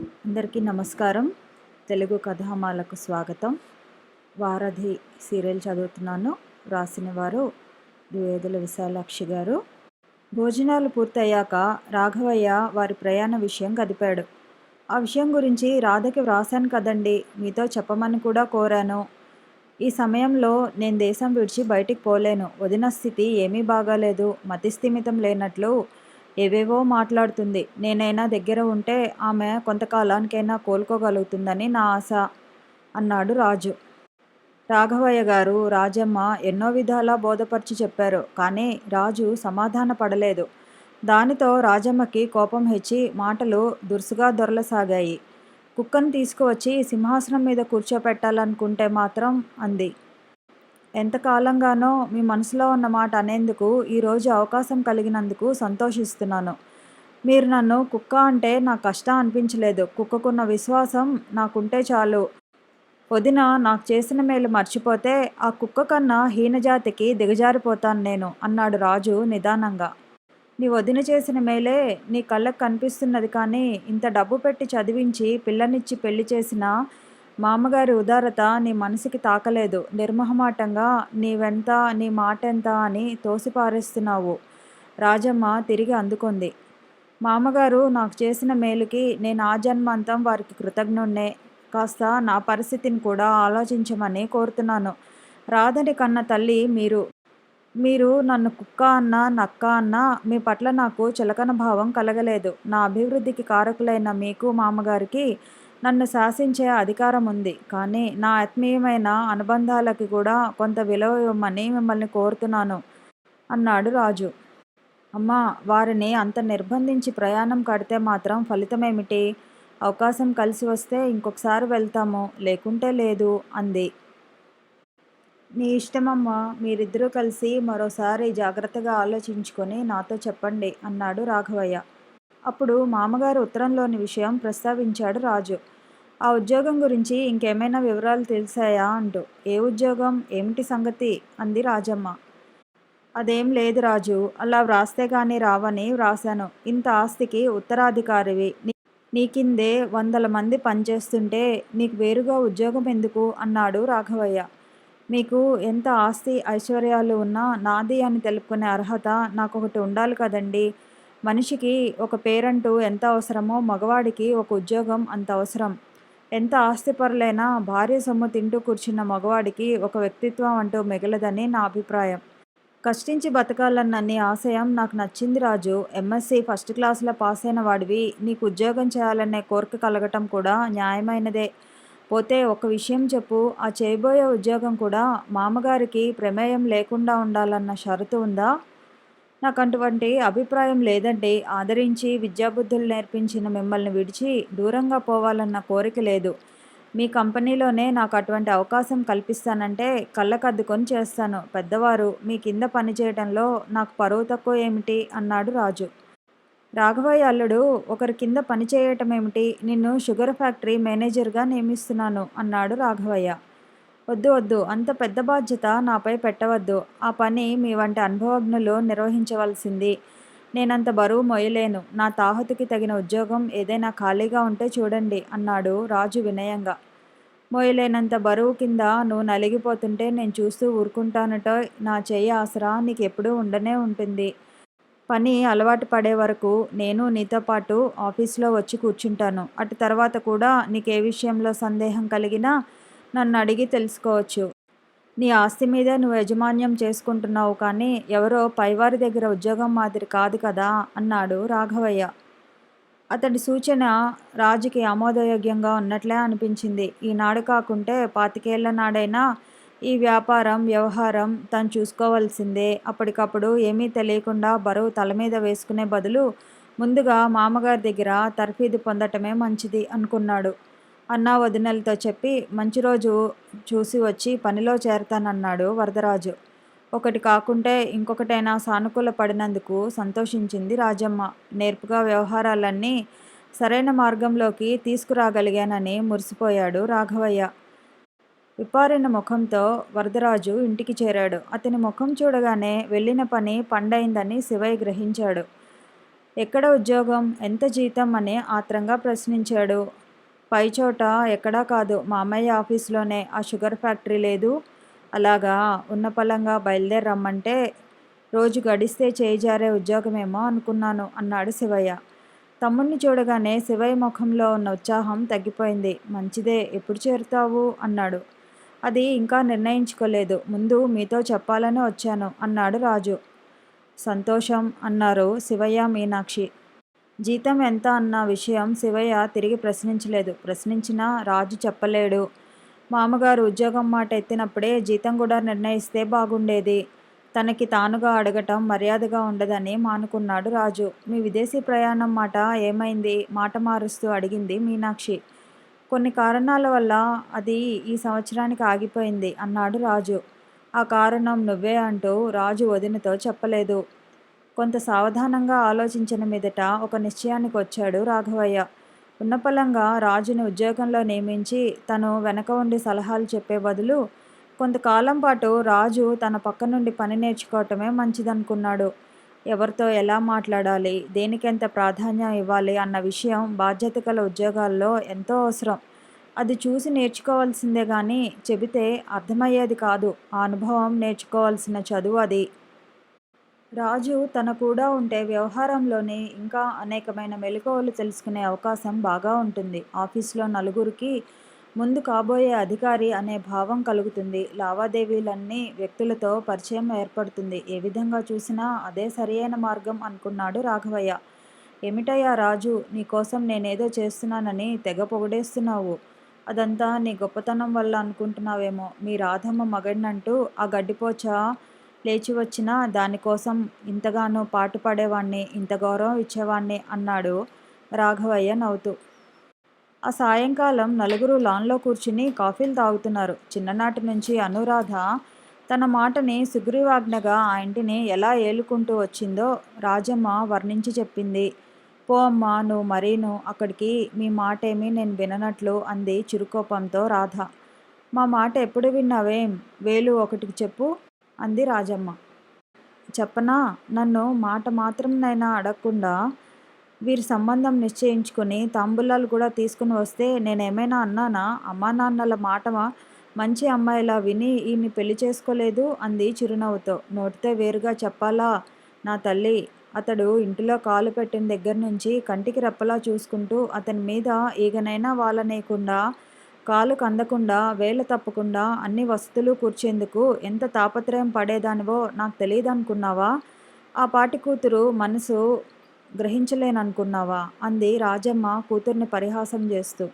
అందరికీ నమస్కారం. తెలుగు కథామాలకు స్వాగతం. వారధి సీరియల్ చదువుతున్నాను. రాసిన వారు ద్వేదుల విశాలాక్షి గారు. భోజనాలు పూర్తయ్యాక రాఘవయ్య వారి ప్రయాణ విషయం గదిపాడు. ఆ విషయం గురించి రాధకి వ్రాసాను కదండి మీతో చెప్పమని కూడా కోరాను. ఈ సమయంలో నేను దేశం విడిచి బయటికి పోలేను. వదిన స్థితి ఏమీ బాగాలేదు. మతిస్థిమితం లేనట్లు ఏవేవో మాట్లాడుతుంది. నేనైనా దగ్గర ఉంటే ఆమె కొంతకాలానికైనా కోలుకోగలుగుతుందని నా ఆశ అన్నాడు రాజు. రాఘవయ్య గారు రాజమ్మ ఎన్నో విధాలా బోధపరిచి చెప్పారు కానీ రాజు సమాధాన పడలేదు. దానితో రాజమ్మకి కోపం హెచ్చి మాటలు దురుసుగా దొరలసాగాయి. కుక్కను తీసుకువచ్చి సింహాసనం మీద కూర్చోపెట్టాలనుకుంటే మాత్రం అంది. ఎంతకాలంగానో మీ మనసులో ఉన్న మాట అనేందుకు ఈరోజు అవకాశం కలిగినందుకు సంతోషిస్తున్నాను. మీరు నన్ను కుక్క అంటే నాకు కష్టం అనిపించలేదు. కుక్కకున్న విశ్వాసం నాకుంటే చాలు. వదిన నాకు చేసిన మేలు మర్చిపోతే ఆ కుక్క కన్నా హీనజాతికి దిగజారిపోతాను నేను అన్నాడు రాజు నిదానంగా. నీ వదిన చేసిన మేలే నీ కళ్ళకు కనిపిస్తున్నది కానీ ఇంత డబ్బు పెట్టి చదివించి పిల్లనిచ్చి పెళ్ళి చేసిన మామగారి ఉదారత నీ మనసుకి తాకలేదు. నిర్మహమాటంగా నీవెంత నీ మాటెంత అని తోసిపారేస్తున్నావు. రాజమ్మ తిరిగి అందుకుంది. మామగారు నాకు చేసిన మేలుకి నేను ఆ జన్మాంతం వారికి కృతజ్ఞుణ్ణే. కాస్త నా పరిస్థితిని కూడా ఆలోచించమని కోరుతున్నాను. రాధని కన్న తల్లి మీరు. మీరు నన్ను కుక్క అన్న నక్క అన్నా మీ పట్ల నాకు చులకన భావం కలగలేదు. నా అభివృద్ధికి కారకులైన మీకు మామగారికి నన్ను శాసించే అధికారం ఉంది. కానీ నా ఆత్మీయమైన అనుబంధాలకి కూడా కొంత విలువ ఇవ్వమని మిమ్మల్ని కోరుతున్నాను అన్నాడు రాజు. అమ్మా వారిని అంత నిర్బంధించి ప్రయాణం కడితే మాత్రం ఫలితమేమిటి? అవకాశం కలిసి వస్తే ఇంకొకసారి వెళ్తాము. లేకుంటే లేదు అంది. నీ ఇష్టమమ్మా మీరిద్దరూ కలిసి మరోసారి జాగ్రత్తగా ఆలోచించుకొని నాతో చెప్పండి అన్నాడు రాఘవయ్య. అప్పుడు మామగారు ఉత్తరంలోని విషయం ప్రస్తావించాడు రాజు. ఆ ఉద్యోగం గురించి ఇంకేమైనా వివరాలు తెలిసాయా అంటూ. ఏ ఉద్యోగం? ఏమిటి సంగతి? అంది రాజమ్మ. అదేం లేదు రాజు. అలా వ్రాస్తే కానీ రావని వ్రాశాను. ఇంత ఆస్తికి ఉత్తరాధికారివి. నీ కిందే వందల మంది పనిచేస్తుంటే నీకు వేరుగా ఉద్యోగం ఎందుకు? అన్నాడు రాఘవయ్య. మీకు ఎంత ఆస్తి ఐశ్వర్యాలు ఉన్నా నాది అని తెలుపుకునే అర్హత నాకు ఒకటి ఉండాలి కదండీ. మనిషికి ఒక పేరంటూ ఎంత అవసరమో మగవాడికి ఒక ఉద్యోగం అంత అవసరం. ఎంత ఆస్తిపరులైనా భార్య సొమ్ము తింటూ కూర్చున్న మగవాడికి ఒక వ్యక్తిత్వం అంటూ మిగలదని నా అభిప్రాయం. కష్టించి బతకాలన్న నీ ఆశయం నాకు నచ్చింది రాజు. ఎంఎస్సి ఫస్ట్ క్లాస్లో పాస్ అయిన వాడివి. నీకు ఉద్యోగం చేయాలనే కోరిక కలగటం కూడా న్యాయమైనదే. పోతే ఒక విషయం చెప్పు. ఆ చేయబోయే ఉద్యోగం కూడా మామగారికి ప్రమేయం లేకుండా ఉండాలన్న షరతు ఉందా? నాకు అటువంటి అభిప్రాయం లేదండి. ఆదరించి విద్యాబుద్ధులు నేర్పించిన మిమ్మల్ని విడిచి దూరంగా పోవాలన్న కోరిక లేదు. మీ కంపెనీలోనే నాకు అటువంటి అవకాశం కల్పిస్తానంటే కళ్ళకద్దుకొని చేస్తాను. పెద్దవారు మీ కింద పనిచేయడంలో నాకు పరువు తక్కువ ఏమిటి? అన్నాడు రాజు. రాఘవయ్య అల్లుడు ఒకరి కింద పనిచేయటం ఏమిటి? నిన్ను షుగర్ ఫ్యాక్టరీ మేనేజర్గా నియమిస్తున్నాను అన్నాడు రాఘవయ్య. వద్దు వద్దు. అంత పెద్ద బాధ్యత నాపై పెట్టవద్దు. ఆ పని మీ వంటి అనుభవజ్ఞులు నిర్వహించవలసింది. నేనంత బరువు మొయ్యలేను నా తాహతుకి తగిన ఉద్యోగం ఏదైనా ఖాళీగా ఉంటే చూడండి అన్నాడు రాజు వినయంగా. మోయలేనంత బరువు కింద నువ్వు నలిగిపోతుంటే నేను చూస్తూ ఊరుకుంటానటో నా చెయ్యి ఆసరా నీకు ఎప్పుడూ ఉండనే ఉంటుంది. పని అలవాటు పడే వరకు నేను నీతో పాటు ఆఫీస్లో వచ్చి కూర్చుంటాను. అటు తర్వాత కూడా నీకు ఏ విషయంలో సందేహం కలిగినా నన్ను అడిగి తెలుసుకోవచ్చు. నీ ఆస్తి మీద నువ్వు యజమాన్యం చేసుకుంటున్నావు కానీ ఎవరో పైవారి దగ్గర ఉద్యోగం మాదిరి కాదు కదా అన్నాడు రాఘవయ్య. అతడి సూచన రాజుకి ఆమోదయోగ్యంగా ఉన్నట్లే అనిపించింది. ఈనాడు కాకుంటే పాతికేళ్ళ నాడైనా ఈ వ్యాపారం వ్యవహారం తను చూసుకోవాల్సిందే. అప్పటికప్పుడు ఏమీ తెలియకుండా బరువు తల మీద వేసుకునే బదులు ముందుగా మామగారి దగ్గర తర్ఫీదు పొందటమే మంచిది అనుకున్నాడు. అన్నా వదినలతో చెప్పి మంచి రోజు చూసి వచ్చి పనిలో చేరతానన్నాడు వరదరాజు. ఒకటి కాకుంటే ఇంకొకటైనా సానుకూల పడినందుకు సంతోషించింది రాజమ్మ. నేర్పుగా వ్యవహారాలన్నీ సరైన మార్గంలోకి తీసుకురాగలిగానని మురిసిపోయాడు రాఘవయ్య. విపారిన ముఖంతో వరదరాజు ఇంటికి చేరాడు. అతని ముఖం చూడగానే వెళ్ళిన పని పండైందని శివయ్య గ్రహించాడు. ఎక్కడ ఉద్యోగం? ఎంత జీతం? అని ఆత్రంగా ప్రశ్నించాడు పైచోట ఎక్కడా కాదు. మామయ్య ఆఫీస్లోనే. ఆ షుగర్ ఫ్యాక్టరీ లేదు. అలాగా? ఉన్న పలంగా బయలుదేరి రమ్మంటే రోజు గడిస్తే చేయిజారే ఉద్యోగమేమో అనుకున్నాను అన్నాడు శివయ్య. తమ్ముణ్ణి చూడగానే శివయ్య ముఖంలో ఉన్న ఉత్సాహం తగ్గిపోయింది. మంచిదే. ఎప్పుడు చేరుతావు? అన్నాడు. అది ఇంకా నిర్ణయించుకోలేదు. ముందు మీతో చెప్పాలని వచ్చాను అన్నాడు రాజు. సంతోషం అన్నారు శివయ్య మీనాక్షి. జీతం ఎంత అన్న విషయం శివయ్య తిరిగి ప్రశ్నించలేదు. ప్రశ్నించినా రాజు చెప్పలేడు. మామగారు ఉద్యోగం మాట ఎత్తినప్పుడే జీతం కూడా నిర్ణయిస్తే బాగుండేది. తనకి తానుగా అడగటం మర్యాదగా ఉండదని మానుకున్నాడు రాజు. మీ విదేశీ ప్రయాణం మాట ఏమైంది? మాట మారుస్తూ అడిగింది మీనాక్షి. కొన్ని కారణాల వల్ల అది ఈ సంవత్సరానికి ఆగిపోయింది అన్నాడు రాజు. ఆ కారణం నువ్వే అంటూ రాజు వదినతో చెప్పలేదు. కొంత సావధానంగా ఆలోచించిన మీదట ఒక నిశ్చయానికి వచ్చాడు రాఘవయ్య. ఉన్నపలంగా రాజుని ఉద్యోగంలో నియమించి తను వెనక ఉండి సలహాలు చెప్పే బదులు కొంతకాలం పాటు రాజు తన పక్క నుండి పని నేర్చుకోవటమే మంచిదనుకున్నాడు. ఎవరితో ఎలా మాట్లాడాలి దేనికెంత ప్రాధాన్యం ఇవ్వాలి అన్న విషయం బాధ్యత గల ఉద్యోగాల్లో ఎంతో అవసరం. అది చూసి నేర్చుకోవాల్సిందే కానీ చెబితే అర్థమయ్యేది కాదు. ఆ అనుభవం నేర్చుకోవాల్సిన చదువు అది. రాజు తన కూడా ఉంటే వ్యవహారంలోని ఇంకా అనేకమైన మెలకువలు తెలుసుకునే అవకాశం బాగా ఉంటుంది. ఆఫీస్లో నలుగురికి ముందు కాబోయే అధికారి అనే భావం కలుగుతుంది. లావాదేవీలన్నీ వ్యక్తులతో పరిచయం ఏర్పడుతుంది. ఏ విధంగా చూసినా అదే సరియైన మార్గం అనుకున్నాడు రాఘవయ్య. ఏమిటయ్యా రాజు నీకోసం నేనేదో చేస్తున్నానని తెగ పొగడేస్తున్నావు. అదంతా నీ గొప్పతనం వల్ల అనుకుంటున్నావేమో. మీ రాధమ్మ మగడినంటూ ఆ గడ్డిపోచ లేచి వచ్చినా దానికోసం ఇంతగానో పాటు పడేవాణ్ణి ఇంత గౌరవం ఇచ్చేవాణ్ణి అన్నాడు రాఘవయ్య నవ్వుతూ. ఆ సాయంకాలం నలుగురు లాన్లో కూర్చుని కాఫీలు తాగుతున్నారు. చిన్ననాటి నుంచి అనురాధ తన మాటని సుగ్రీవాజ్ఞగా ఆ ఇంటిని ఎలా ఏలుకుంటూ వచ్చిందో రాజమ్మ వర్ణించి చెప్పింది. పో అమ్మా నువ్వు మరీను అక్కడికి మీ మాటేమీ నేను విననట్లు అంది చిరుకోపంతో రాధ. మా మాట ఎప్పుడు విన్నావేం? వేలు ఒకటికి చెప్పు. అంది రాజమ్మ. చెప్పనా? నన్ను మాట మాత్రం నైనా అడగకుండా వీరి సంబంధం నిశ్చయించుకుని తాంబూలాలు కూడా తీసుకుని వస్తే నేనేమైనా అన్నానా? అమ్మా నాన్నల మాట మంచి అమ్మాయిలా విని ఈయన్ని పెళ్ళి చేసుకోలేదు అంది చిరునవ్వుతో. నోటితో వేరుగా చెప్పాలా? నా తల్లి అతడు ఇంటిలో కాలు పెట్టిన దగ్గర నుంచి కంటికి రెప్పలా చూసుకుంటూ అతని మీద ఈగనైనా వాళ్ళనేయకుండా కాలు కందకుండా వేళ్ళ తప్పకుండా అన్ని వసతులు కూర్చేందుకు ఎంత తాపత్రయం పడేదానివో నాకు తెలియదు అనుకున్నావా ఆ పాటి కూతురు మనసు గ్రహించలేననుకున్నావా? అంది రాజమ్మ కూతుర్ని పరిహాసం చేస్తూ.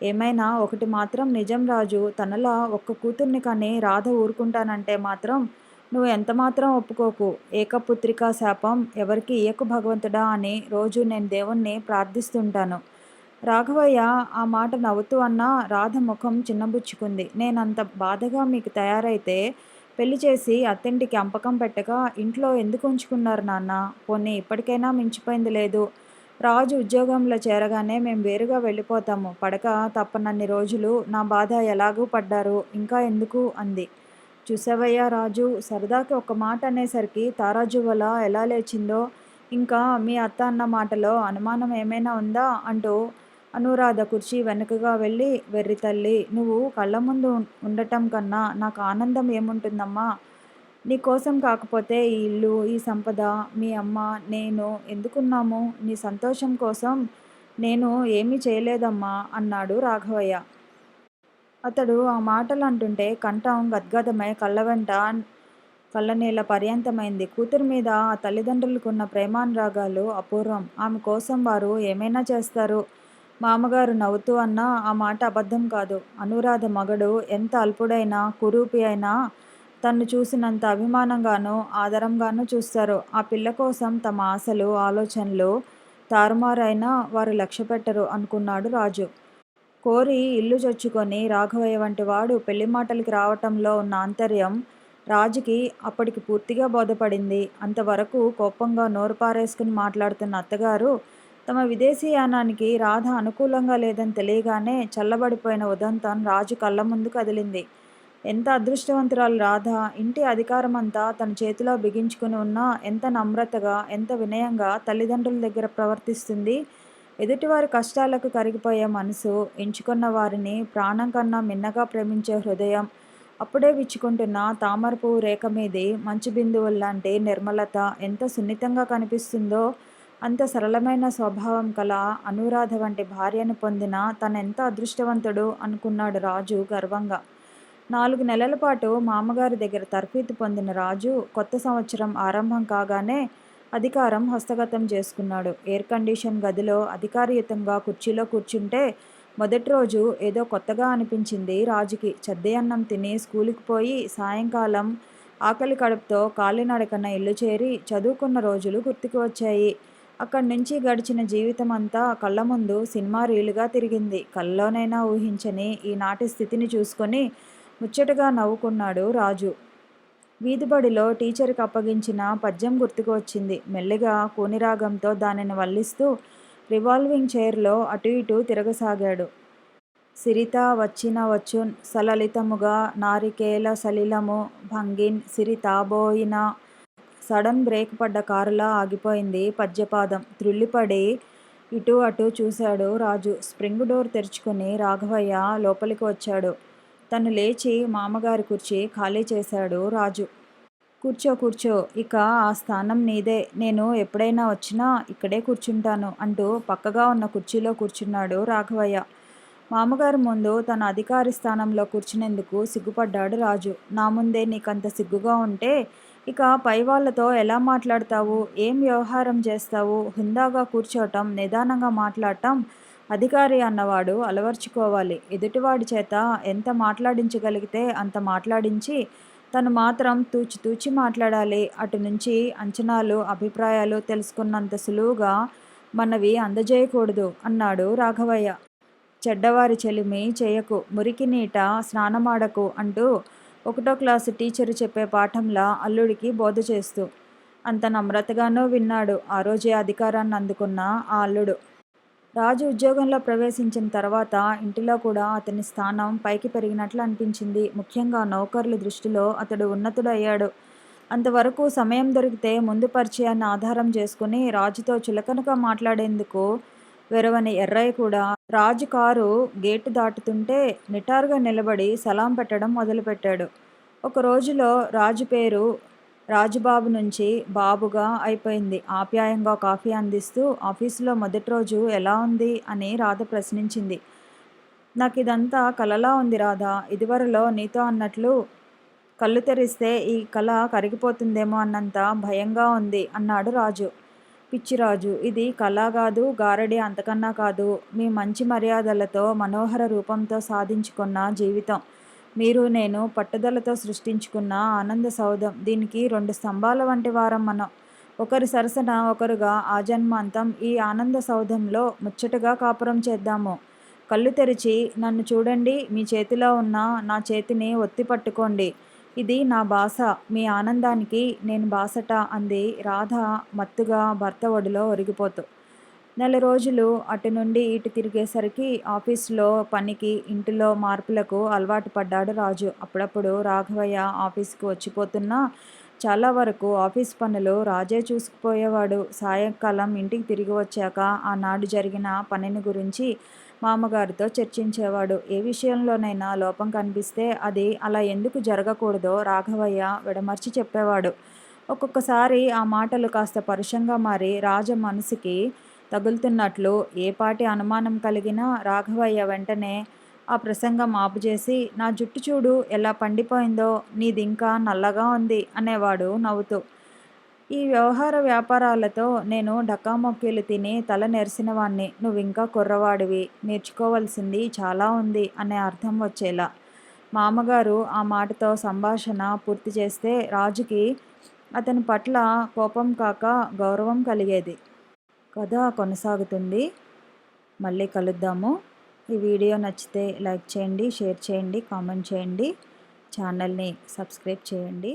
ఏమైనా ఒకటి మాత్రం నిజం రాజు తనలా ఒక్క కూతుర్ని కానీ రాధ ఊరుకుంటానంటే మాత్రం నువ్వు ఎంత మాత్రం ఒప్పుకోకు. ఏకపుత్రికా శాపం ఎవరికి ఏకు భగవంతుడా అని రోజు నేను దేవుణ్ణి ప్రార్థిస్తుంటాను. రాఘవయ్య ఆ మాట నవ్వుతూ అన్న రాధ ముఖం చిన్నబుచ్చుకుంది. నేనంత బాధగా మీకు తయారైతే పెళ్ళి చేసి అత్తింటికి అంపకం పెట్టగా ఇంట్లో ఎందుకు ఉంచుకున్నారు నాన్న? పోనీ ఇప్పటికైనా మించిపోయింది లేదు. రాజు ఉద్యోగంలో చేరగానే మేము వేరుగా వెళ్ళిపోతాము. పడక తప్పనన్ని రోజులు నా బాధ ఎలాగూ పడ్డారు? ఇంకా ఎందుకు? అంది. చూసావయ్యా రాజు సరదాకి ఒక మాట అనేసరికి తారాజు వల్ల ఎలా లేచిందో ఇంకా మీ అత్త అన్న మాటలో అనుమానం ఏమైనా ఉందా? అంటూ అనురాధ కుర్చీ వెనుకగా వెళ్ళి వెర్రి తల్లి నువ్వు కళ్ళ ముందు ఉండటం కన్నా నాకు ఆనందం ఏముంటుందమ్మా? నీ కోసం కాకపోతే ఈ ఇల్లు ఈ సంపద మీ అమ్మ నేను ఎందుకున్నాము? నీ సంతోషం కోసం నేను ఏమీ చేయలేదమ్మా అన్నాడు రాఘవయ్య. అతడు ఆ మాటలు అంటుంటే కంఠం గద్గదమై కళ్ళ వెంట కళ్ళనీళ్ళ పర్యంతమైంది. కూతురు మీద ఆ తల్లిదండ్రులకున్న ప్రేమానురాగాలు అపూర్వం. ఆమె కోసం వారు ఏమైనా చేస్తారు? మామగారు నవ్వుతూ అన్నా ఆ మాట అబద్ధం కాదు. అనురాధ మగడు ఎంత అల్పుడైనా కురూపి అయినా తన్ను చూసినంత అభిమానంగానూ ఆదరంగానూ చూస్తారు. ఆ పిల్ల కోసం తమ ఆశలు ఆలోచనలు తారుమారైనా వారు లక్ష్య పెట్టరు అనుకున్నాడు రాజు. కోరి ఇల్లు చొచ్చుకొని రాఘవయ్య వంటి వాడు పెళ్ళి మాటలకి రావటంలో ఉన్న ఆంతర్యం రాజుకి అప్పటికి పూర్తిగా బోధపడింది. అంతవరకు కోపంగా నోరు పారేసుకుని మాట్లాడుతున్న అత్తగారు తమ విదేశీయానానికి రాధ అనుకూలంగా లేదని తెలియగానే చల్లబడిపోయిన ఉదంతం రాజు కళ్ళ ముందు కదిలింది. ఎంత అదృష్టవంతురాలు రాధ! ఇంటి అధికారమంతా తన చేతిలో బిగించుకుని ఉన్నా ఎంత నమ్రతగా ఎంత వినయంగా తల్లిదండ్రుల దగ్గర ప్రవర్తిస్తుంది. ఎదుటివారి కష్టాలకు కరిగిపోయే మనసు ఎంచుకున్న వారిని ప్రాణం కన్నా మిన్నగా ప్రేమించే హృదయం అప్పుడే విచ్చుకుంటున్న తామరపువ్వు రేఖ మీది మంచు బిందువుల్లాంటి నిర్మలత ఎంత సున్నితంగా కనిపిస్తుందో అంత సరళమైన స్వభావం కల అనురాధ వంటి భార్యను పొందిన తనెంత అదృష్టవంతుడు అనుకున్నాడు రాజు గర్వంగా. నాలుగు నెలల పాటు మామగారి దగ్గర తర్ఫీతు పొందిన రాజు కొత్త సంవత్సరం ఆరంభం కాగానే అధికారం హస్తగతం చేసుకున్నాడు. ఎయిర్ కండిషన్ గదిలో అధికారయుతంగా కుర్చీలో కూర్చుంటే మొదటి రోజు ఏదో కొత్తగా అనిపించింది రాజుకి. చద్దయన్నం తిని స్కూలుకి పోయి సాయంకాలం ఆకలి కడుపుతో కాలినడకన ఇల్లు చేరి చదువుకున్న రోజులు గుర్తుకు వచ్చాయి. అక్కడి నుంచి గడిచిన జీవితం అంతా కళ్ళ ముందు సినిమా రీలుగా తిరిగింది. కల్లోనైనా ఊహించని ఈనాటి స్థితిని చూసుకొని ముచ్చటగా నవ్వుకున్నాడు రాజు. వీధిబడిలో టీచర్కి అప్పగించిన పద్యం గుర్తుకు వచ్చింది. మెల్లిగా కూనిరాగంతో దానిని వల్లిస్తూ రివాల్వింగ్ చైర్లో అటు ఇటు తిరగసాగాడు. సిరిత వచ్చిన వచ్చున్ సలలితముగా నారికేల సలిలము భంగిన్ సిరితాబోయిన సడన్ బ్రేక్ పడ్డ కారులా ఆగిపోయింది పద్యపాదం. త్రుళ్ళిపడి ఇటు అటు చూశాడు రాజు. స్ప్రింగ్ డోర్ తెరుచుకుని రాఘవయ్య లోపలికి వచ్చాడు. తను లేచి మామగారి కుర్చీ ఖాళీ చేశాడు రాజు. కూర్చో కూర్చో. ఇక ఆ స్థానం నీదే. నేను ఎప్పుడైనా వచ్చినా ఇక్కడే కూర్చుంటాను అంటూ పక్కగా ఉన్న కుర్చీలో కూర్చున్నాడు రాఘవయ్య. మామగారి ముందు తన అధికారి స్థానంలో కూర్చునేందుకు సిగ్గుపడ్డాడు రాజు. నా ముందే నీకంత సిగ్గుగా ఉంటే ఇక పై వాళ్ళతో ఎలా మాట్లాడతావు? ఏం వ్యవహారం చేస్తావు? హుందాగా కూర్చోవటం నిదానంగా మాట్లాడటం అధికారి అన్నవాడు అలవర్చుకోవాలి. ఎదుటివాడి చేత ఎంత మాట్లాడించగలిగితే అంత మాట్లాడించి తను మాత్రం తూచి తూచి మాట్లాడాలి. అటు నుంచి అంచనాలు అభిప్రాయాలు తెలుసుకున్నంత సులువుగా మనవి అందజేయకూడదు అన్నాడు రాఘవయ్య. చెడ్డవారి చెలిమి చేయకు మురికి నీట స్నానమాడకు అంటూ ఒకటో క్లాసు టీచరు చెప్పే పాఠంలా అల్లుడికి బోధ చేస్తూ అంత నమ్రతగానో విన్నాడు. ఆ రోజే అధికారాన్ని అందుకున్న ఆ అల్లుడు. రాజు ఉద్యోగంలో ప్రవేశించిన తర్వాత ఇంటిలో కూడా అతని స్థానం పైకి పెరిగినట్లు అనిపించింది. ముఖ్యంగా నౌకర్ల దృష్టిలో అతడు ఉన్నతుడయ్యాడు అంతవరకు సమయం దొరికితే ముందు పరిచయాన్ని ఆధారం చేసుకుని రాజుతో చులకనగా మాట్లాడేందుకు వెరవని ఎర్రయ్య కూడా రాజు కారు గేటు దాటుతుంటే నిటారుగా నిలబడి సలాం పెట్టడం మొదలుపెట్టాడు. ఒక రోజులో రాజు పేరు రాజుబాబు నుంచి బాబుగా అయిపోయింది. ఆప్యాయంగా కాఫీ అందిస్తూ ఆఫీసులో మొదటి రోజు ఎలా ఉంది? అని రాధ ప్రశ్నించింది. నాకు ఇదంతా కలలా ఉంది రాధా. ఇదివరలో నీతో అన్నట్లు కళ్ళు తెరిస్తే ఈ కళ కరిగిపోతుందేమో అన్నంత భయంగా ఉంది అన్నాడు రాజు. పిచ్చిరాజు. ఇది కళ కాదు గారడి అంతకన్నా కాదు. మీ మంచి మర్యాదలతో మనోహర రూపంతో సాధించుకున్న జీవితం. మీరు నేను పట్టుదలతో సృష్టించుకున్న ఆనంద సౌధం. దీనికి రెండు స్తంభాల వంటి వారం మనం. ఒకరి సరసన ఒకరుగా ఆ జన్మాంతం ఈ ఆనంద సౌధంలో ముచ్చటగా కాపురం చేద్దాము. కళ్ళు తెరిచి నన్ను చూడండి మీ చేతిలో ఉన్న నా చేతిని ఒత్తి పట్టుకోండి. ఇది నా బాస. మీ ఆనందానికి నేను బాసట అంది రాధ మత్తుగా భర్త ఒడిలో ఒరిగిపోతూ. నెల రోజులు అటు నుండి ఇటు తిరిగేసరికి ఆఫీసులో పనికి ఇంటిలో మార్పులకు అలవాటు పడ్డాడు రాజు. అప్పుడప్పుడు రాఘవయ్య ఆఫీస్కి వచ్చిపోతున్నా చాలా వరకు ఆఫీస్ పనులు రాజే చూసుకుపోయేవాడు. సాయంకాలం ఇంటికి తిరిగి వచ్చాక ఆనాడు జరిగిన పనిని గురించి మామగారితో చర్చించేవాడు. ఏ విషయంలోనైనా లోపం కనిపిస్తే అది అలా ఎందుకు జరగకూడదో రాఘవయ్య విడమర్చి చెప్పేవాడు. ఒక్కొక్కసారి ఆ మాటలు కాస్త పరుషంగా మారి రాజ మనసుకి తగులుతున్నట్లు ఏపాటి అనుమానం కలిగినా రాఘవయ్య వెంటనే ఆ ప్రసంగం ఆపుచేసి నా జుట్టు చూడు ఎలా పండిపోయిందో నీది ఇంకా నల్లగా ఉంది అనేవాడు నవ్వుతూ. ఈ వ్యవహార వ్యాపారాలతో నేను డకామొక్కీలు తిని తల నెరిసినవాణ్ణి నువ్వింకా నువ్వు ఇంకా కుర్రవాడివి నేర్చుకోవాల్సింది చాలా ఉంది అనే అర్థం వచ్చేలా. మామగారు ఆ మాటతో సంభాషణ పూర్తి చేస్తే రాజుకి అతని పట్ల కోపం కాక గౌరవం కలిగేది. కథ కొనసాగుతుంది. మళ్ళీ కలుద్దాము. ఈ వీడియో నచ్చితే లైక్ చేయండి షేర్ చేయండి కామెంట్ చేయండి. ఛానల్ని సబ్స్క్రైబ్ చేయండి.